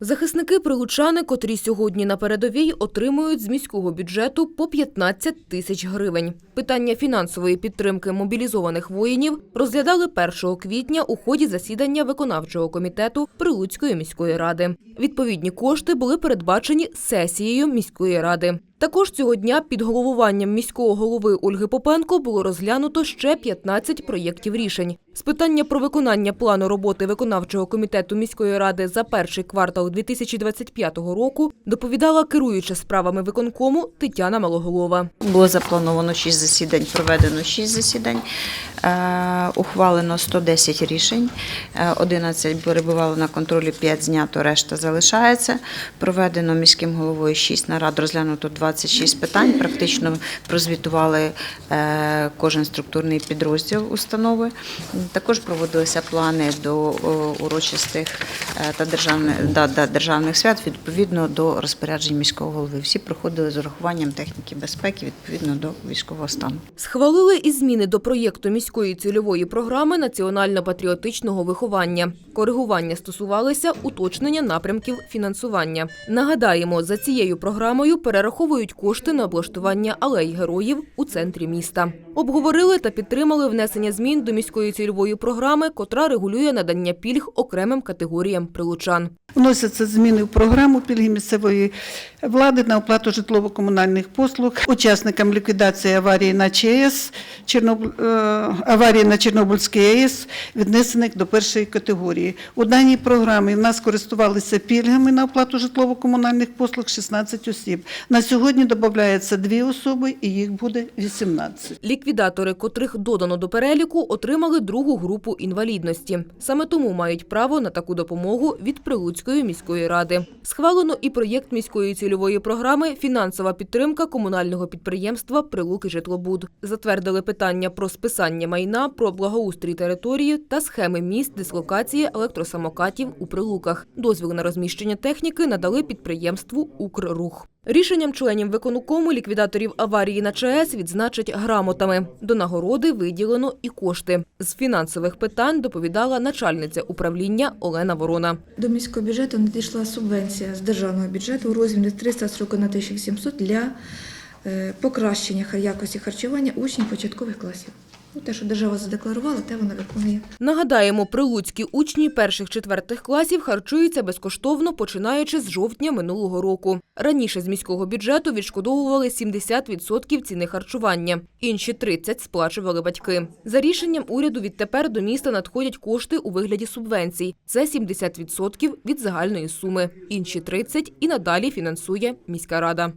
Захисники прилучани, котрі сьогодні на передовій, отримують з міського бюджету по 15 тисяч гривень. Питання фінансової підтримки мобілізованих воїнів розглядали 1 квітня у ході засідання виконавчого комітету Прилуцької міської ради. Відповідні кошти були передбачені сесією міської ради. Також цього дня під головуванням міського голови Ольги Попенко було розглянуто ще 15 проєктів рішень. З питання про виконання плану роботи виконавчого комітету міської ради за перший квартал 2025 року доповідала керуюча справами виконкому Тетяна Малоголова. Було заплановано 6 засідань, проведено 6 засідань, е, ухвалено 110 рішень, е, 11 перебувало на контролі, 5 знято, решта залишається. Проведено міським головою 6 нарад, розглянуто 26 питань, практично прозвітували е, кожен структурний підрозділ установи. Також проводилися плани до урочистих е, та державних, да, державних свят відповідно до розпоряджень міського голови. Всі проходили з урахуванням техніки безпеки відповідно до військового стану. Схвалили і зміни до проєкту міської цільової програми національно-патріотичного виховання. Коригування стосувалися уточнення напрямків фінансування. Нагадаємо, за цією програмою перераховують кошти на облаштування алей героїв у центрі міста. Обговорили та підтримали внесення змін до міської цільової програми, котра регулює надання пільг окремим категоріям прилучан. Вносяться зміни в програму пільги місцевої влади на оплату житлово-комунальних послуг учасникам ліквідації аварії на ЧАЕС, е, аварії на Чорнобильській АЕС, віднесених до першої категорії. У даній програмі в нас користувалися пільгами на оплату житлово-комунальних послуг 16 осіб. На сьогодні додається дві особи, і їх буде 18. Ліквідатори, котрих додано до переліку, отримали другу групу інвалідності. Саме тому мають право на таку допомогу від Прилуцької міської ради. Схвалено і проєкт міської цільової програми «Фінансова підтримка комунального підприємства Прилуки Житлобуд». Затвердили питання про списання майна, про благоустрій території та схеми місць дислокації електросамокатів у Прилуках. Дозвіл на розміщення техніки надали підприємству «Укррух». Рішенням членів виконкому ліквідаторів аварії на ЧАЕС відзначать грамотами. До нагороди виділено і кошти. З фінансових питань доповідала начальниця управління Олена Ворона. До міського бюджету надійшла субвенція з державного бюджету у розмірі 341 700 для е, покращення якості харчування учнів початкових класів. Ну, те, що держава задекларувала, те вона виконує. Нагадаємо, прилуцькі учні перших-четвертих класів харчуються безкоштовно, починаючи з жовтня минулого року. Раніше з міського бюджету відшкодовували 70% ціни харчування. Інші 30% сплачували батьки. За рішенням уряду відтепер до міста надходять кошти у вигляді субвенцій. Це 70% від загальної суми. Інші 30% і надалі фінансує міська рада.